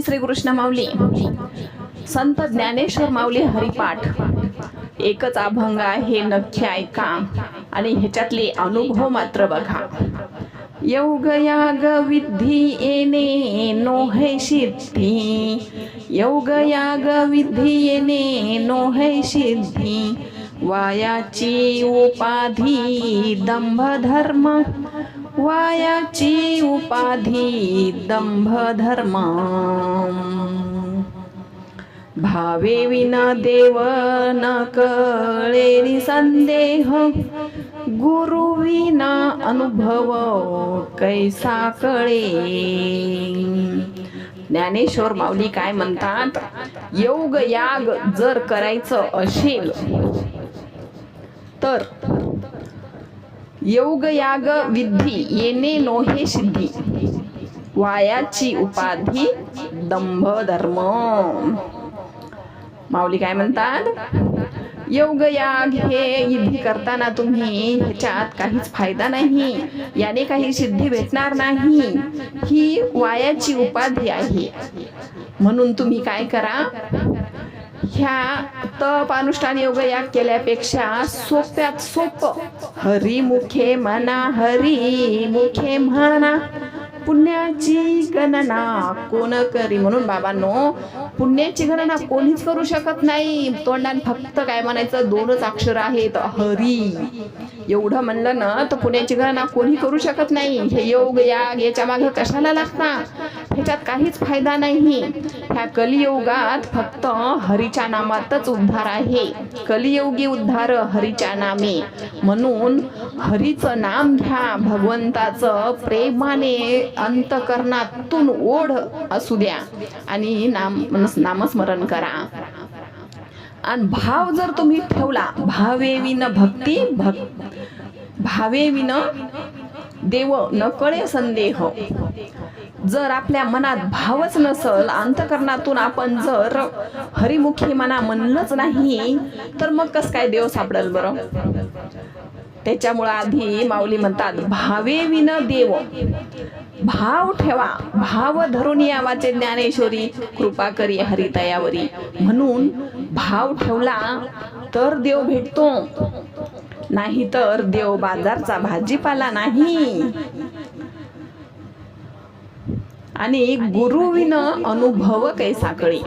श्रीकृष्ण माऊली. संत ज्ञानेश्वर माऊली हरिपाठ. एकच अभंग आहे नक्की ऐका. आणि ह्याच्यातले अनुभव मात्र बघा. योग याग विद्धी येणे नोहे सिद्धी. योग याग विद्धी येणे नोहे सिद्धी. वायाची उपाधी दंभ धर्म वायाची उपाधी दंभ धर्म भावे विना देव न कळेरी संदेह। गुरु विना अनुभव कैसा कळे। ज्ञानेश्वर माऊली काय म्हणतात? योग याग जर करायचं असेल तर योग याग विद्धी येणे नोहे सिद्धी। वायाची उपाधी दंभ धर्म माऊली काय म्हणतात? योग याग हे विधी करताना तुम्ही ह्याच्यात काहीच फायदा नाही. याने काही सिद्धी भेटणार नाही. ही वायाची उपाधी आहे. म्हणून तुम्ही काय करा? ह्या तप अनुष्ठान योग याग केल्यापेक्षा सोप्यात सोप. हरिमुखे म्हणा हरिमुखे म्हणा. पुण्याची गणना कोण करी म्हणून बाबांनो पुण्याची गणना कोणीच करू शकत नाही. तोंडाने फक्त काय म्हणायचं दोनच अक्षर आहेत हरी. एवढं म्हणलं ना तर पुण्याची गणना कोणी करू शकत नाही. हे योग याग याच्या मागे कशाला लागता? ह्याच्यात काहीच फायदा नाही. ह्या कलियुगात फक्त हरीच्या नामातच उद्धार आहे. कलियोगी उद्धार हरीच्या नामे. म्हणून हरीचं नाम घ्या भगवंताचं प्रेमाने अंतकरणातून ओढ असू द्या. आणि नाम नामस्मरण करा. आणि भाव जर तुम्ही ठेवला भावे विन भक्ती भक् भावे विन देव नकळे संदेह संदेह. जर आपल्या मनात भावच नसल अंतकरणातून आपण जर हरिमुखी मना म्हणलंच नाही तर मग कस काय देव सापडेल बरं? त्याच्यामुळं आधी माऊली म्हणतात भावे विन देव. भाव ठेवा. भाव धरून यावाचे ज्ञानेश्वरी कृपा करी हरितयावरी म्हणून भाव ठेवला तर देव भेटतो. नाही तर देव बाजारचा भाजीपाला नाही. आणि गुरुविन अनुभव कैसा कळे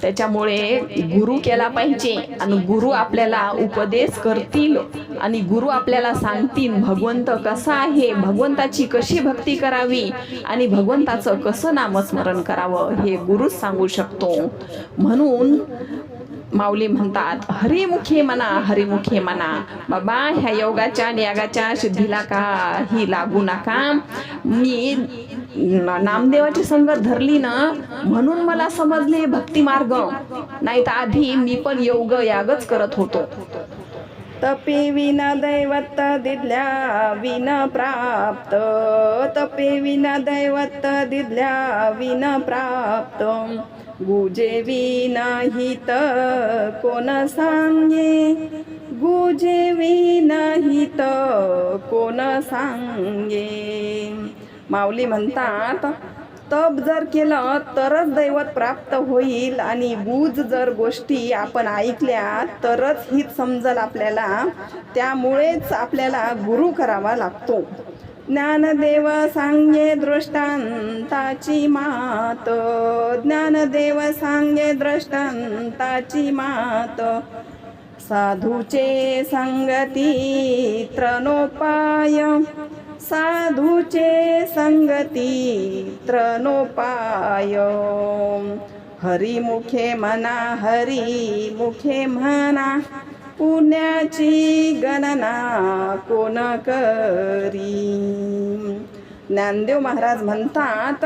त्याच्यामुळे गुरु केला पाहिजे आणि गुरु आपल्याला उपदेश करतील आणि गुरु आपल्याला सांगतील भगवंत कसा आहे? भगवंताची कशी भक्ती करावी? आणि भगवंताचं कसं नामस्मरण करावं? हे गुरुच सांगू शकतो. म्हणून माऊली म्हणतात हरिमुखे म्हणा हरिमुखे म्हणा बाबा ह्या योगाच्या नियागाच्या यागाच्या सिद्धीला काही लागू नका. मी नामदेवाची संगत धरली ना म्हणून मला समजले भक्ती मार्ग नाही तर आधी मी पण योग यागच करत होतो. तपे विन दैवत दिदल्या विन प्राप्त. तपे विन दैवत दिदल्या विन प्राप्त. गुजे विनाहित कोण सांगे? गुजे विनाहित कोण सांगे? माऊली म्हणतात तप जर केलं तरच दैवत प्राप्त होईल आणि गुज जर गोष्टी आपण ऐकल्या तरच हित समजल आपल्याला. त्यामुळेच आपल्याला गुरु करावा लागतो. ज्ञानदेव सांगे दृष्टांताची मात. ज्ञानदेव सांगे दृष्टांताची मात. साधूचे संगती त्रनोपाय. साधूचे संगती त्रनोपाय. हरिमुखे म्हणा हरिमुखे म्हणा पुण्याची गणना कोण करी? ज्ञानदेव महाराज म्हणतात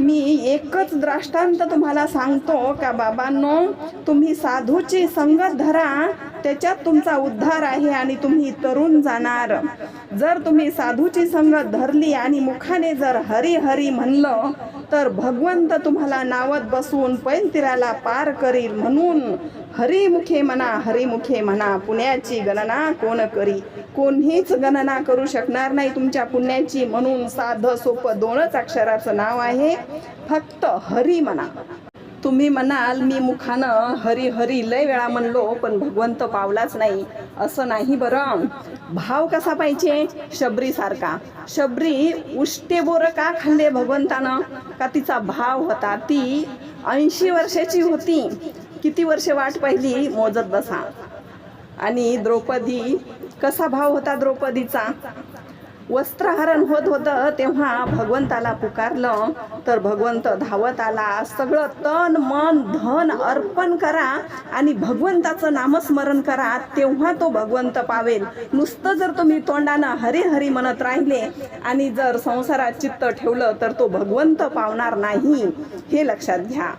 मी एकच दृष्टांत तुम्हाला सांगतो का बाबांनो? तुम्ही साधूची संगत धरा त्याच्यात तुमचा उद्धार आहे आणि तुम्ही तरुण जाणार. जर तुम्ही साधूची संगत धरली आणि मुखाने जर हरी हरी म्हणलं तर भगवंत तुम्हाला नावत बसून पैंतिराला पार करील म्हणून हरिमुखे म्हणा हरिमुखे म्हणा पुण्याची गणना कोण करी? कोणीच गणना करू शकणार नाही तुमच्या पुण्याची. म्हणून साधं सोपं दोनच अक्षराचं नाव आहे फक्त हरी म्हणा तुम्ही म्हणाल मी मुखानं हरी हरी लय वेळा म्हणलो पण भगवंत पावलाच नाही. असं नाही बरं. भाव कसा पाहिजे? शबरीसारखा. शबरी उष्टे बोर का खाल्ले भगवंतानं? का तिचा भाव होता? ती ऐंशी वर्षाची होती. किती वर्ष वाट पाहिली? मोजत बसा. आणि द्रौपदी कसा भाव होता द्रौपदीचा? वस्त्रहरण होत होतं तेव्हा भगवंताला पुकारलं. तर भगवंत धावत आला. सगळं तन मन धन अर्पण करा आणि भगवंताचं नामस्मरण करा. तेव्हा तो भगवंत पावेल. नुसतं जर तुम्ही तोंडानं हरी हरी म्हणत राहिले आणि जर संसारात चित्त ठेवलं तर तो भगवंत पावणार नाही. हे लक्षात घ्या.